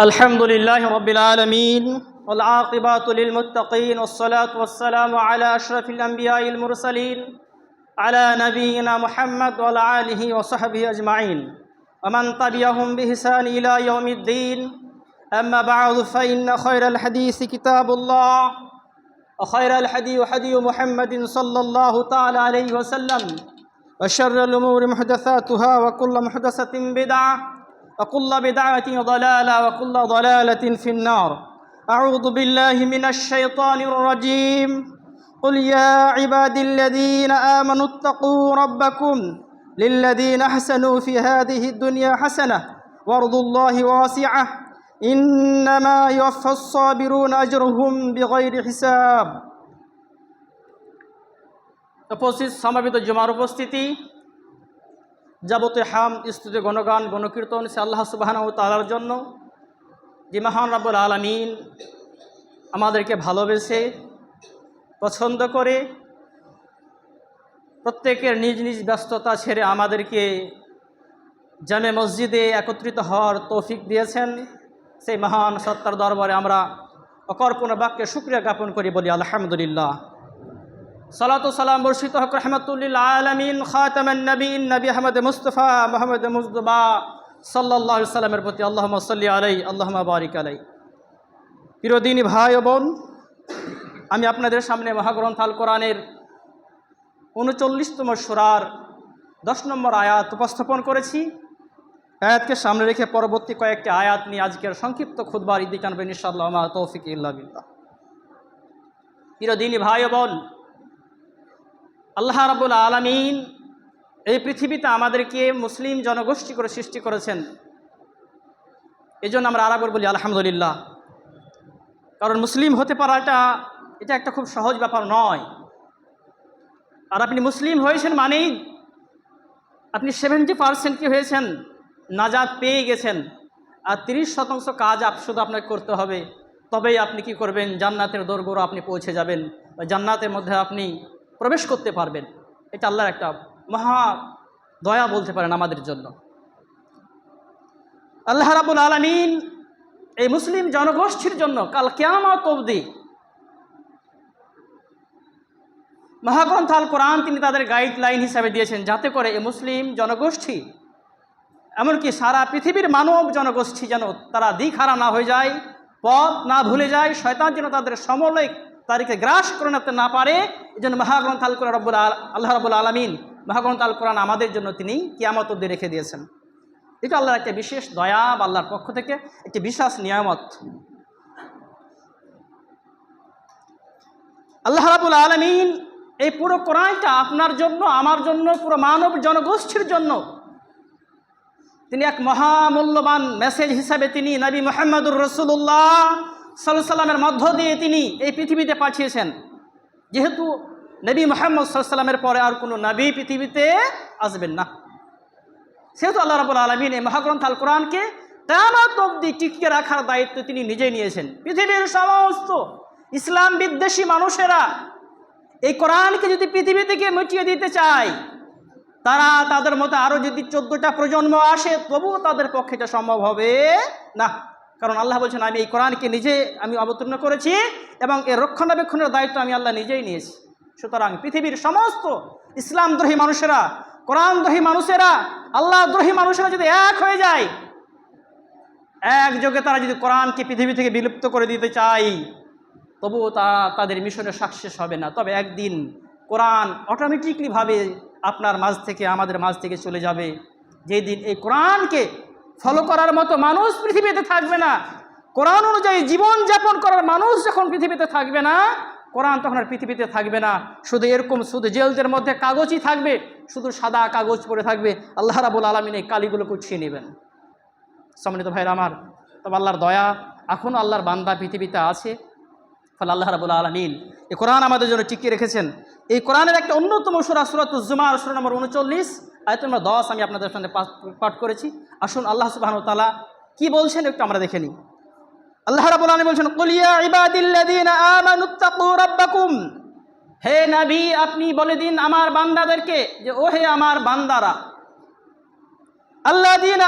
الحمد لله رب العالمين والعاقبة للمتقين والصلاة والسلام على أشرف الأنبياء المرسلين على نبينا محمد وعلى آله وصحبه أجمعين. ومن تبعهم بإحسان إلى يوم الدين أما بعد فإن خير الحديث كتاب الله وخير الحديث حديث محمد صلى الله تعالى عليه وسلم وشر الأمور محدثاتها وكل محدثة بدعة وكل بدعة ضلالة وكل ضلالة في النار أعوذ بالله من الشيطان الرجيم قل يا عبادي الذين آمنوا اتقوا ربكم للذين أحسنوا في هذه الدنيا حسنة وارض الله واسعة إنما يوفى الصابرون أجرهم بغير حساب উপস্থিত সমাবেত জমার উপস্থিতি যাবতীয় হাম, স্তুতি, গণগান, গণকীর্তন সে আল্লাহ সুবাহান ও তালার জন্য। যে মহান রাব্বুল আলমিন, আমাদেরকে ভালোবেসে, পছন্দ করে, প্রত্যেকের নিজ নিজ ব্যস্ততা ছেড়ে আমাদেরকে জামে মসজিদে একত্রিত হওয়ার তৌফিক দিয়েছেন। সেই মহান সত্তার দরবারে আমরা অকর্পণ বাক্যে শুক্রিয়া জ্ঞাপন করি বলি আলহামদুলিল্লাহ। সালাত সালাম বর্ষিত হক রহমতুল্লিল আলমিন, খাতামান নবীন, নবী আহমদ মুস্তফা মোহাম্মদ মুজদবা সাল্লাহ সাল্লামের প্রতি আল্লাহ সাল্লি আলাই আল্লাহ বারিক আলাই। প্রিয়দিনী ভাই ও বোন, আমি আপনাদের সামনে মহাগ্রন্থ আল কোরআনের উনচল্লিশতম সুরার দশ নম্বর আয়াত উপস্থাপন করেছি। আয়াতকে সামনে রেখে পরবর্তী কয়েকটি আয়াত নিয়ে আজকের সংক্ষিপ্ত খুদবার ইদি কানবেন ইনশাআল্লাহ তৌফিক ইল্লা বিল্লাহ। প্রিয়দিনী ভাই ও বোন আল্লাহ রাবুল আলমিন এই পৃথিবীতে আমাদেরকে মুসলিম জনগোষ্ঠী করে সৃষ্টি করেছেন। এই জন্য আমরা আরাবর বলি, আলহামদুলিল্লাহ। কারণ মুসলিম হতে পারাটা এটা একটা খুব সহজ ব্যাপার নয়। আর আপনি মুসলিম হয়েছেন মানেই আপনি সেভেন্টি পারসেন্ট কি হয়েছেন? নাজাদ পেয়ে গেছেন। আর তিরিশ শতাংশ কাজ শুধু আপনাকে করতে হবে। তবেই আপনি কি করবেন? জান্নাতের দোরগোড়া আপনি পৌঁছে যাবেন। বা জান্নাতের মধ্যে আপনি প্রবেশ করতে পারবেন। এটা আল্লাহর একটা মহা দয়া বলতে পারেন আমাদের জন্য। আল্লাহ রাবুল আলমিন এই মুসলিম জনগোষ্ঠীর জন্য কাল কেয়ামত অবধি মহাগ্রন্থ আল কোরআন তিনি তাদের গাইডলাইন হিসাবে দিয়েছেন যাতে করে এই মুসলিম জনগোষ্ঠী এমনকি সারা পৃথিবীর মানব জনগোষ্ঠী যেন তারা দিকহারা না হয়ে যায়, পথ না ভুলে যায়, শয়তান যেন তাদের সমলয় তাদেরকে গ্রাস করে না পারে এই জন্য মহাগ্রন্থ আল কোরআন রব্বুল আল্লাহ রবুল আলমিন মহাগ্রন্থ আল কোরআন আমাদের জন্য তিনি কিয়ামত অব্দি রেখে দিয়েছেন। এটা আল্লাহর একটা বিশেষ দয়া বা আল্লাহর পক্ষ থেকে একটি বিশ্বাস নিয়ামত। আল্লাহ রাবুল আলমিন এই পুরো কোরআনটা আপনার জন্য, আমার জন্য, পুরো মানব জনগোষ্ঠীর জন্য তিনি এক মহামূল্যবান মেসেজ হিসাবে তিনি নবী মোহাম্মদুর রসুল্লাহ সাল্লাহ সাল্লামের মধ্য দিয়ে তিনি এই পৃথিবীতে পাঠিয়েছেন। যেহেতু নবী মোহাম্মদ সাল্লামের পরে আর কোনো নবী পৃথিবীতে আসবেন না। সেহেতু আল্লাহ রাবুল আলমিন এই মহাগ্রন্থ আল কোরআনকে তেমত অব্দি টিকিয়ে রাখার দায়িত্ব তিনি নিজেই নিয়েছেন। পৃথিবীর সমস্ত ইসলাম বিদ্বেষী মানুষেরা এই কোরআনকে যদি পৃথিবী থেকে মিটিয়ে দিতে চায়, তারা তাদের মতো আরও যদি চোদ্দোটা প্রজন্ম আসে, তবুও তাদের পক্ষে এটা সম্ভব হবে না। কারণ আল্লাহ বলছেন, আমি এই কোরআনকে নিজে আমি অবতীর্ণ করেছি এবং এর রক্ষণাবেক্ষণের দায়িত্ব আমি আল্লাহ নিজেই নিয়েছি। সুতরাং পৃথিবীর সমস্ত ইসলামদ্রোহী মানুষেরা, কোরআনদ্রোহী মানুষেরা, আল্লাহদ্রোহী মানুষেরা যদি এক হয়ে যায় একযোগে তারা যদি কোরআনকে পৃথিবী থেকে বিলুপ্ত করে দিতে চায়, তবুও তারা তাদের মিশনে সাকসেস হবে না। তবে একদিন কোরআন অটোমেটিকলিভাবে আপনার মাঝ থেকে, আমাদের মাঝ থেকে চলে যাবে। যেই দিন এই কোরআনকে ফলো করার মতো মানুষ পৃথিবীতে থাকবে না। কোরআন অনুযায়ী জীবনযাপন করার মানুষ যখন পৃথিবীতে থাকবে না, কোরআন তখন আর পৃথিবীতে থাকবে না। শুধু এরকম, শুধু জেলদের মধ্যে কাগজই থাকবে, শুধু সাদা কাগজ পড়ে থাকবে। আল্লাহ রাবুল আলমিন এই কালিগুলো কুছিয়ে নেবেন। সম্মানিত ভাইরা আমার, তবে আল্লাহর দয়া এখনও আল্লাহর বান্দা পৃথিবীতে আছে। ফলে আল্লাহ রাবুল আলমিন এই কোরআন আমাদের জন্য টিকিয়ে রেখেছেন। এই কোরআনের একটা অন্যতম সুরা সুরাত জুমার সুরা নম্বর উনচল্লিশ। আয়ত নম্বর দশ আমি আপনাদের সামনে পাঠ করেছি। আসুন আল্লাহ সুবাহন তালা কি বলছেন একটু আমরা দেখে নিই। আল্লাহ রাবুল আলমী বলছেন কলিয়া ইবাদিল্লাদিনা হে নবী, আপনি বলে দিন আমার বান্দাদেরকে যে ও হে আমার বান্দারা আল্লাহ দিন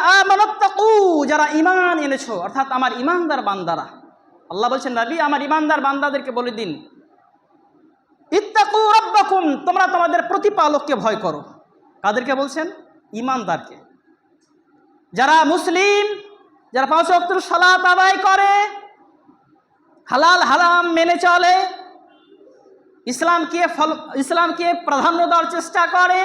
যারা ইমান এনেছো, অর্থাৎ আমার ইমানদার বান্দারা। আল্লাহ বলছেন, নবী, আমার ইমানদার বান্দাদেরকে বলে দিন, ইত্তাকু রব্বাকুম, তোমরা তোমাদের প্রতিপালককে ভয় করো। কাদেরকে বলছেন? ইমানদারকে। যারা মুসলিম, যারা পাঁচ অক্টর সালাত আদায় করে, হালাল, হারাম মেনে চলে, ইসলামকে ফল, ইসলামকে প্রাধান্য দেওয়ার চেষ্টা করে,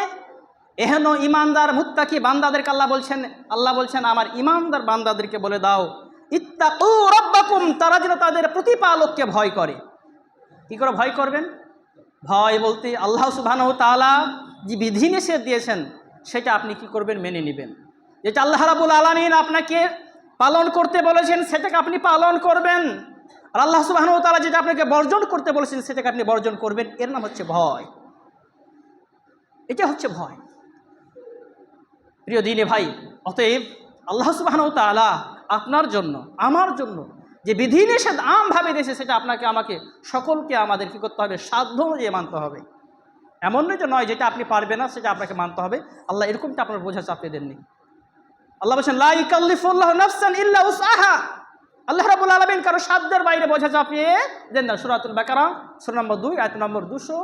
এহেন ইমানদার, মুত্তাকি বান্দাদেরকে আল্লাহ বলছেন আল্লাহ বলছেন, আমার ইমানদার বান্দাদেরকে বলে দাও, ইত্তাকু রব্বাকুম তারা যেন তাদের প্রতিপালককে ভয় করে। কি করে ভয় করবেন? ভয় বলতে আল্লাহ সুবহানাহু তাআলা যে বিধিনিষেধ দিয়েছেন, সেটা আপনি কি করবেন, মেনে নেবেন। যেটা আল্লাহ রাবুল আলমিন আপনাকে পালন করতে বলেছেন, সেটাকে আপনি পালন করবেন। আর আল্লাহ সুবহানাহু তাআলা যেটা আপনাকে বর্জন করতে বলেছেন, সেটাকে আপনি বর্জন করবেন, এর নাম হচ্ছে ভয়। এটা হচ্ছে ভয়। প্রিয় দিনে ভাই, অতএব আল্লাহ সুবহানাহু তাআলা আপনার জন্য, আমার জন্য যে বিধিনিষেধ আমভাবে দিয়েছে, সেটা আপনাকে, আমাকে সকলকে আমাদের কী করতে হবে? সাধ্য অনুযায়ী মানতে হবে। এমন নয় যে নয় যেটা আপনি পারবেন না, সেটা আপনাকে মানতে হবে। আল্লাহ এরকমটা আপনার বোঝা চাপিয়ে দেননি। আল্লাহ বলছেন লাইকাল্লিফুল্লাহ নাফসান ইল্লা উসআহা। আল্লাহ রাবুল আলমিন কারও সাধ্যের বাইরে বোঝা চাপিয়ে দেন না। সুরাতুল বাকারা, সুর নম্বর দুই, আয়ত নম্বর দুশো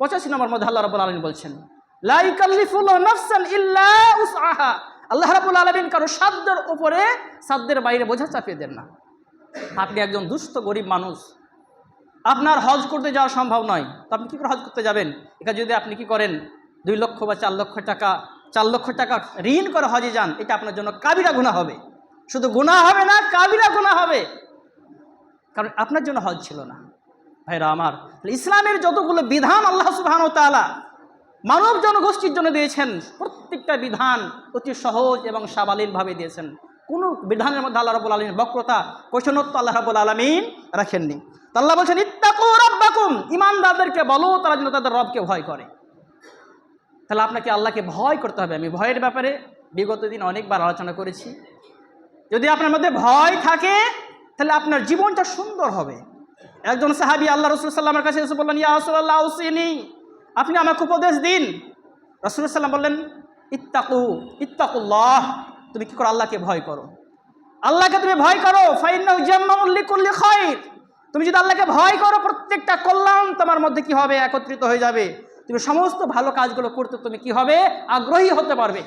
পঁচাশি নম্বর মধ্যে আল্লাহ রাবুল আলমিন বলছেন লাইকাল্লিফুল্লাহ নাফসান ইল্লা উসআহা। আল্লাহ রাবুল আলমিন কারও সাধ্যের উপরে, সাধ্যের বাইরে বোঝা চাপিয়ে দেন না। আপনি একজন দুস্থ গরিব মানুষ আপনার হজ করতে যাওয়া সম্ভব নয়, তো আপনি কী করে হজ করতে যাবেন? এটা যদি আপনি কি করেন, দুই লক্ষ বা চার লক্ষ টাকা, চার লক্ষ টাকা ঋণ করে হজে যান, এটা আপনার জন্য কাবিরা গুণা হবে। শুধু গুণা হবে না, কাবিরা গুণা হবে। কারণ আপনার জন্য হজ ছিল না। ভাইরা আমার ইসলামের যতগুলো বিধান আল্লাহ সুবহান তাআলা মানব জনগোষ্ঠীর জন্য দিয়েছেন, প্রত্যেকটা বিধান অতি সহজ এবং সাবালীনভাবে দিয়েছেন। কোনো বিধানের মধ্যে আল্লাহ রাবুল আলমীর বক্রতা কৈশনত্ব আল্লাহ রাবুল আলমিন রাখেননি। তো আল্লাহ বলছেন, ইত্তাকু ইমানদারদেরকে বলো, তারা যেন তাদের রবকে ভয় করে। তাহলে আপনাকে আল্লাহকে ভয় করতে হবে। আমি ভয়ের ব্যাপারে বিগত দিন অনেকবার আলোচনা করেছি। যদি আপনার মধ্যে ভয় থাকে, তাহলে আপনার জীবনটা সুন্দর হবে। একজন সাহাবি আল্লাহ রসুল সাল্লামের কাছে এসে বললেন, ইয়া রসুল্লাহ উসিনি। আপনি আমাকে উপদেশ দিন। রসুল সাল্লাম বললেন, ইত্তাকু, ইত্তাকুল্লাহ। তুমি কি করো আল্লাহকে ভয় করো? আল্লাহকে তুমি ভয় করো তুমি যদি আল্লাহকে ভয় করো, প্রত্যেকটা কল্যাণ তোমার মধ্যে কি হবে? একত্রিত হয়ে যাবে। তুমি সমস্ত ভালো কাজগুলো করতে, তুমি কি হবে? আগ্রহী হতে পারবে।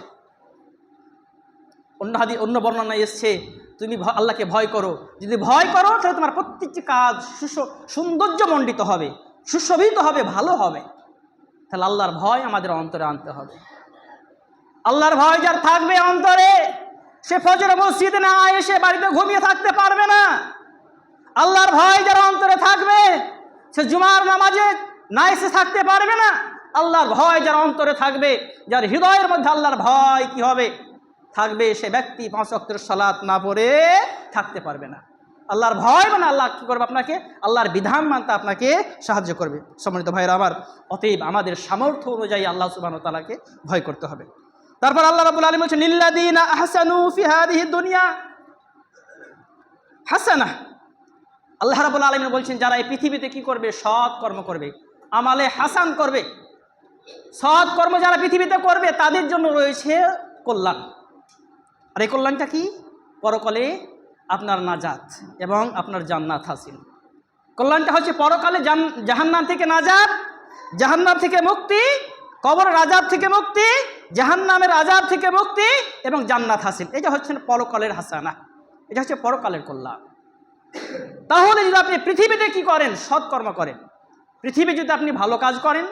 অন্য হাদি অন্য বর্ণনায় এসছে, তুমি আল্লাহকে ভয় করো। যদি ভয় করো, তাহলে তোমার প্রত্যেকটি কাজ সুস সৌন্দর্যমণ্ডিত হবে, সুশোভিত হবে, ভালো হবে। তাহলে আল্লাহর ভয় আমাদের অন্তরে আনতে হবে। আল্লাহর ভয় যার থাকবে অন্তরে সে ফজর মসজিদে না এসে বাড়িতে ঘুমিয়ে থাকতে পারবে না। আল্লাহর ভয় যারা অন্তরে থাকবে, সে জুমার নামাজে না এসে থাকতে পারবে না। আল্লাহর ভয় যার অন্তরে থাকবে, যার হৃদয়ের মধ্যে আল্লাহর ভয় কি হবে? থাকবে সে ব্যক্তি পাঁচ অক্টের সালাত না পড়ে থাকতে পারবে না। আল্লাহর ভয় মানে আল্লাহ কী করবে আপনাকে? আল্লাহর বিধান মানতে আপনাকে সাহায্য করবে। সম্মানিত ভাইরা আমার, অতএব আমাদের সামর্থ্য অনুযায়ী আল্লাহ সুবাহ তালাকে ভয় করতে হবে। তারপর আল্লাহ রাবুল আলম বলছেন নিল্লাদিন আহসানু ফি হাদিহি দুনিয়া হাসানা আল্লাহ রাবুল আলমিন বলছেন, যারা এই পৃথিবীতে কি করবে? সৎ কর্ম করবে। আমালে হাসান করবে। সৎ কর্ম যারা পৃথিবীতে করবে, তাদের জন্য রয়েছে কল্যাণ। আর এই কল্যাণটা কি? পরকালে আপনার নাজাত এবং আপনার জান্নাত হাসিল। কল্যাণটা হচ্ছে পরকালে জাহান্নাম থেকে নাজাত, জাহান্নাম থেকে মুক্তি, কবর আজাব থেকে মুক্তি জাহান্নামের আজাব থেকে মুক্তি এবং জান্নাত হাসিল। এটা হচ্ছে পরকালের হাসানা। এটা হচ্ছে পরকালের কল্যাণ। তাহলে যদি আপনি পৃথিবীতে কি করেন? সৎকর্ম করেন। পৃথিবী যদি আপনি ভালো কাজ করেন,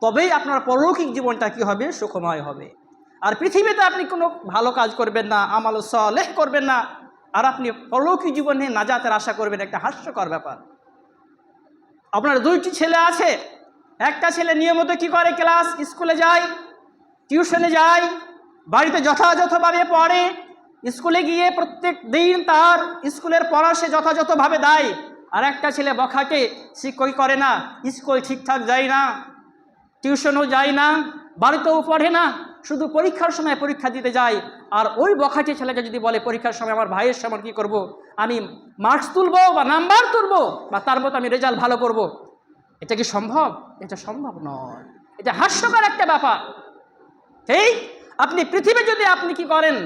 তবেই আপনার পরলৌকিক জীবনটা কি হবে? সুখময় হবে। আর পৃথিবীতে আপনি কোনো ভালো কাজ করবেন না, আমাল সলেহ করবেন না, আর আপনি পরলৌকিক জীবনে নাজাতের আশা করবেন, একটা হাস্যকর ব্যাপার। আপনার দুইটি ছেলে আছে। একটা ছেলে নিয়মিত কি করে ক্লাস, স্কুলে যায় টিউশনে যায়, বাড়িতে যথাযথভাবে পড়ে, স্কুলে গিয়ে প্রত্যেক দিন তার স্কুলের পড়া সে যথাযথভাবে দেয়। আর একটা ছেলে সে কই করে না? স্কুল ঠিকঠাক যায় না, টিউশনও যায় না, বাড়িতেও পড়ে না, শুধু পরীক্ষার সময় পরীক্ষা দিতে যায়। আর ওই বখাটে ছেলেকে যদি বলে, পরীক্ষার সময় আমার ভাইয়ের সময় কী করব? আমি মার্কস তুলবো বা নাম্বার তুলবো? বা তার মতো আমি রেজাল্ট ভালো করব। এটা কি সম্ভব? এটা সম্ভব নয়। এটা হাস্যকর একটা ব্যাপার। ঠিক আপনি পৃথিবী যদি আপনি কি করেন,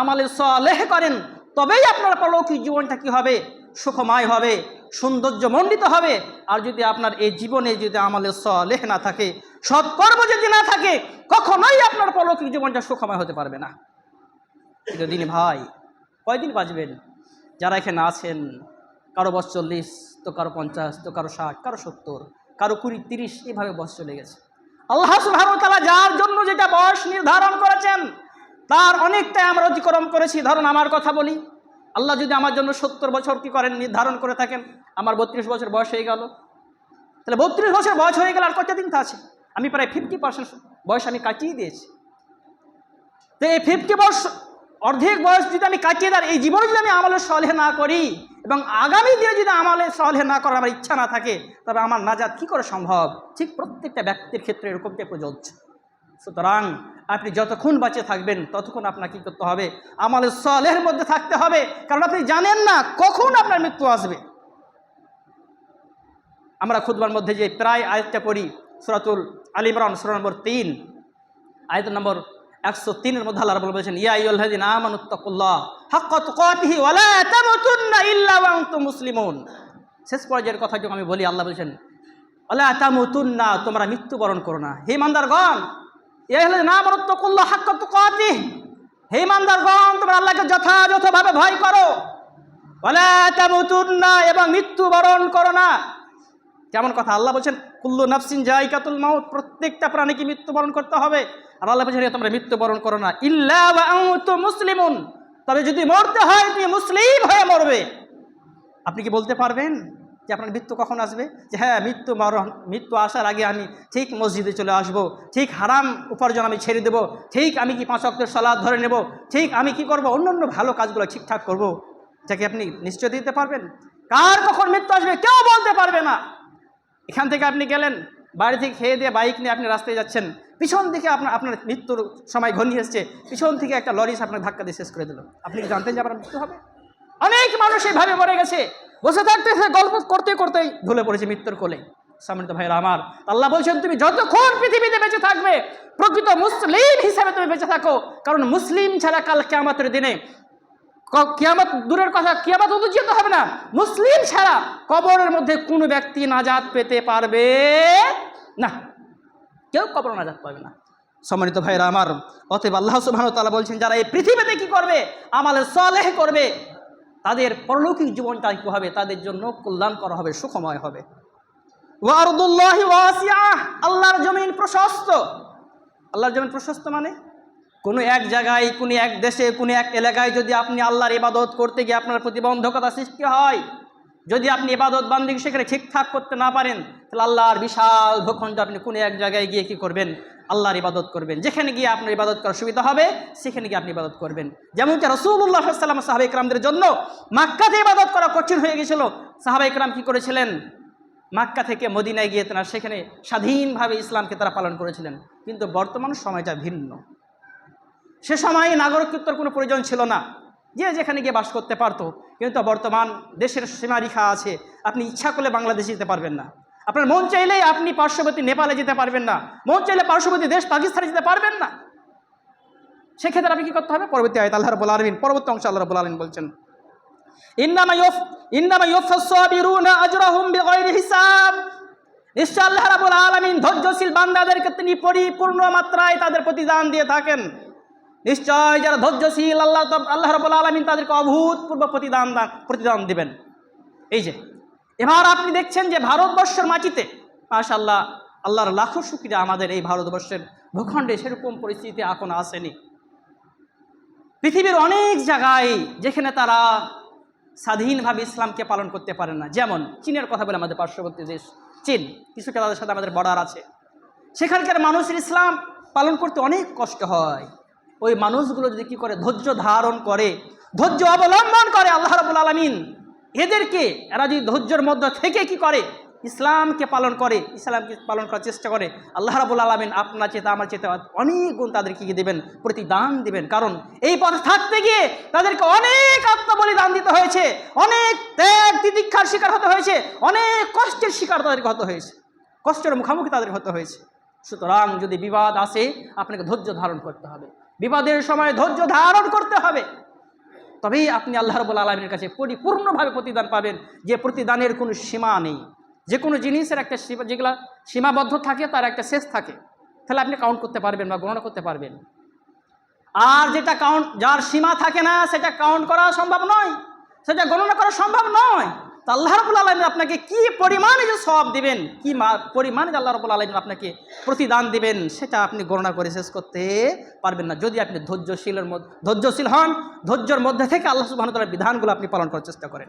আমালে সলেহ করেন, তবেই আপনার পালৌকিক জীবনটা কি হবে? সুখময় হবে সৌন্দর্যমণ্ডিত হবে। আর যদি আপনার এই জীবনে যদি আমালে সলেহ না থাকে, সৎকর্ম যদি না থাকে, কখনোই আপনার পালৌকিক জীবনটা সুখময় হতে পারবে না। দিনী ভাই, কয়দিন বাঁচবেন? যারা এখানে আছেন, কারও বয়স চল্লিশ, তো কারও পঞ্চাশ, তো কারও ষাট, কারও সত্তর, কারও কুড়ি, তিরিশ এইভাবে বয়স চলে গেছে। আল্লাহ সুবাহতালা যার জন্য যেটা বয়স নির্ধারণ করেছেন, তার অনেকটাই আমরা অতিক্রম করেছি। ধরুন আমার কথা বলি, আল্লাহ যদি আমার জন্য সত্তর বছর কি করেন, নির্ধারণ করে থাকেন, আমার বত্রিশ বছর বয়স হয়ে গেল। তাহলে বত্রিশ বছর বয়স হয়ে গেল আর কত দিন তো আছে? আমি প্রায় ফিফটি পার্সেন্ট বয়স আমি কাটিয়ে দিয়েছি। তো এই ফিফটি বয়স, অর্ধেক বয়স যদি আমি কাটিয়ে দেয় এই জীবনে যদি আমি আমলে সলেহ না করি এবং আগামী দিনে যদি আমলে সলেহ না করার আমার ইচ্ছা না থাকে, তবে আমার নাজাদ কী করে সম্ভব? ঠিক প্রত্যেকটা ব্যক্তির ক্ষেত্রে এরকমটাই প্রযোজ্য। সুতরাং আপনি যতক্ষণ বাঁচে থাকবেন, ততক্ষণ আপনাকে কী করতে হবে? আমলে সলেহের মধ্যে থাকতে হবে। কারণ আপনি জানেন না কখন আপনার মৃত্যু আসবে। আমরা খুদবার মধ্যে যে প্রায় আয়াতটা পড়ি, সুরাতুল আলিমরান সুরা নম্বর তিন, আয়ত নম্বর একশো তিনের মধ্যে আল্লাহ রাব্বুল বলেছেন, ইয়া আইয়ুহাল্লাযিনা আমানুত্তাকুল্লাহ হাক্কা তুকাতিহি ওয়া লা তামুতুন্না ইল্লা ওয়া আনতুম মুসলিমুন। শেষ পর্যায়ের কথা যখন আমি বলি, আল্লাহ বলেছেন ওলা তামুতুন্না, তোমরা মৃত্যুবরণ করো না। হে ইমানদারগণ, ইয়া আইয়ুহাল্লাযিনা আমানুত্তাকুল্লাহ হাক্কা তুকাতিহি। হে ইমানদারগণ, তোমরা আল্লাহকে যথাযথভাবে ভয় করো। ওলা তামুতুন্না এবং মৃত্যুবরণ করো না। কেমন কথা? আল্লাহ বলছেন, কুল্লু নাফসিন জাইকাতুল মাউত প্রত্যেকটা প্রাণীকে মৃত্যুবরণ করতে হবে। আর আল্লাহ বলছেন তোমরা মৃত্যুবরণ করো না। ইল্লা মুসলিমুন তবে যদি মরতে হয়, তুমি মুসলিম হয়ে মরবে। আপনি কি বলতে পারবেন যে আপনার মৃত্যু কখন আসবে? যে হ্যাঁ মৃত্যু মরণ, মৃত্যু আসার আগে আমি ঠিক মসজিদে চলে আসব, ঠিক হারাম উপার্জন আমি ছেড়ে দেব, ঠিক আমি কি পাঁচ অক্টের সালাদ ধরে নেব, ঠিক আমি কি করব, অন্য অন্য ভালো কাজগুলো ঠিকঠাক করব। যাকে আপনি নিশ্চয় দিতে পারবেন? কার কখন মৃত্যু আসবে কেউ বলতে পারবে না। এখান থেকে আপনি গেলেন, বাড়ি থেকে খেয়ে দিয়ে বাইক নিয়ে আপনি রাস্তায় যাচ্ছেন, পিছন থেকে আপনার আপনার মৃত্যুর সময় ঘনিয়ে এসছে, পিছন থেকে একটা লরি আপনার ধাক্কা দিয়ে শেষ করে দিল। আপনি কি জানতেন যে আপনার মৃত্যু হবে? অনেক মানুষ এইভাবে মরে গেছে, বসে থাকতে গল্প করতে, করতেই ঢলে পড়েছে মৃত্যুর কোলে। সম্মানিত ভাইরা আমার, আল্লাহ বলছেন, তুমি যতক্ষণ পৃথিবীতে বেঁচে থাকবে, প্রকৃত মুসলিম হিসাবে তুমি বেঁচে থাকো, কারণ মুসলিম ছাড়া কাল কেয়ামতের দিনে কিয়ামত, দূরের কথা, কিয়ামত অনুষ্ঠিত হবে না। মুসলিম ছাড়া কবরের মধ্যে কোনো ব্যক্তি নাজাত পেতে পারবে না। কেউ কবর নাজাত পাবে না। সম্মানিত ভাইরা আমার, অতএব আল্লাহ সুবহান তাআলা বলছেন, যারা এই পৃথিবীতে কি করবে, আমালে সলেহ করবে, তাদের পরলৌকিক জীবনটা কি হবে? তাদের জন্য কল্যাণ করা হবে, সুখময় হবে। ওয়ারদুল্লাহি ওয়াসিআহ, আল্লাহর জমিন প্রশস্ত। আল্লাহর জমিন প্রশস্ত মানে? কোনো এক জায়গায়, কোনো এক দেশে, কোনো এক এলাকায় যদি আপনি আল্লাহর ইবাদত করতে গিয়ে আপনার প্রতিবন্ধকতা সৃষ্টি হয়, যদি আপনি ইবাদত বান্দিক সেখানে ঠিকঠাক করতে না পারেন, তাহলে আল্লাহর বিশাল ভূখণ্ড আপনি কোনো এক জায়গায় গিয়ে কি করবেন? আল্লাহর ইবাদত করবেন। যেখানে গিয়ে আপনার ইবাদত করার সুবিধা হবে, সেখানে গিয়ে আপনি ইবাদত করবেন। যেমন যেমনকি রসুল্লাহ সাল্লাম সাহাবা ইকরামদের জন্য মাক্কাতে ইবাদত করা কঠিন হয়ে গেছিল সাহাবা ইকরাম কী করেছিলেন? মাক্কা থেকে মদিনায় গিয়ে তারা সেখানে স্বাধীনভাবে ইসলামকে তারা পালন করেছিলেন। কিন্তু বর্তমান সময়টা ভিন্ন। সে সময় নাগরিকত্বর কোনো প্রয়োজন ছিল না। যে যেখানে গিয়ে বাস করতে পারতো। কিন্তু বর্তমান দেশের সীমারেখা আছে। আপনি ইচ্ছা করলে বাংলাদেশে যেতে পারবেন না। আপনার মন চাইলেই আপনি পার্শ্ববর্তী নেপালে যেতে পারবেন না। মন চাইলে পার্শ্ববর্তী দেশ পাকিস্তানে যেতে পারবেন না। সেক্ষেত্রে আপনি কী করতে হবে? পরবর্তী আয়ত আল্লাহ রবুল আলমিন, পরবর্তী অংশ আল্লাহ রবুল আলমিন বলছেন হিসাব। নিশ্চয় আল্লাহ রাব্বুল আলামিন ধৈর্যশীল বান্দাদেরকে তিনি পরিপূর্ণ মাত্রায় তাদের প্রতিদান দিয়ে থাকেন। নিশ্চয় যারা ধৈর্যশীল, আল্লাহ আল্লাহ রাব্বুল আলামিন তাদেরকে অভূতপূর্ব প্রতিদান দান প্রতিদান দিবেন। এই যে, এবার আপনি দেখছেন যে ভারতবর্ষের মাটিতে, মাশাআল্লাহ, আল্লাহর লাখো শুক্রিয়া আমাদের এই ভারতবর্ষের ভূখণ্ডে সেরকম পরিস্থিতি এখন আসেনি। পৃথিবীর অনেক জায়গায় যেখানে তারা স্বাধীনভাবে ইসলামকে পালন করতে পারে না। যেমন চীনের কথা বলে আমাদের পার্শ্ববর্তী দেশ, চীন, কিছুটা তাদের সাথে আমাদের বর্ডার আছে। সেখানকার মানুষের ইসলাম পালন করতে অনেক কষ্ট হয়। ওই মানুষগুলো যদি কি করে ধৈর্য ধারণ করে, ধৈর্য অবলম্বন করে আল্লাহ রাবুল আলমিন, এদেরকে, এরা যদি ধৈর্যের মধ্যে থেকে কি করে? ইসলামকে পালন করে, ইসলামকে পালন করার চেষ্টা করে, আল্লাহ রাবুল আলমিন আপনার চেতা আমার চেতা অনেক গুণ তাদেরকে কি দেবেন? প্রতিদান দিবেন। কারণ এই পথে থাকতে গিয়ে তাদেরকে অনেক আত্মবলিদান দিতে হয়েছে, অনেক ত্যাগ তিতিক্ষার শিকার হতে হয়েছে, অনেক কষ্টের শিকার তাদেরকে হতে হয়েছে, কষ্টের মুখোমুখি তাদের হতে হয়েছে। সুতরাং যদি বিবাদ আসে, আপনাকে ধৈর্য ধারণ করতে হবে। বিপদের সময় ধৈর্য ধারণ করতে হবে। তবেই আপনি আল্লাহ রবুল আলমীর কাছে পরিপূর্ণভাবে প্রতিদান পাবেন, যে প্রতিদানের কোনো সীমা নেই। যে কোনো জিনিসের একটা সীমা, যেগুলা সীমাবদ্ধ থাকে, তার একটা শেষ থাকে। তাহলে আপনি কাউন্ট করতে পারবেন বা গণনা করতে পারবেন। আর যেটা কাউন্ট যার সীমা থাকে না, সেটা কাউন্ট করা সম্ভব নয়। সেটা গণনা করা সম্ভব নয়। তা আল্লাহ রবুল আলমিন আপনাকে কি পরিমাণে যে সব দিবেন, কি পরিমাণে আল্লাহ রবুল আলমিন আপনাকে প্রতিদান দিবেন, সেটা আপনি গণনা করে শেষ করতে পারবেন না। যদি আপনি ধৈর্যশীলের মধ্যে, ধৈর্যশীল হন, ধৈর্যর মধ্যে থেকে আল্লাহ সুবাহতালার বিধানগুলো আপনি পালন করার চেষ্টা করেন।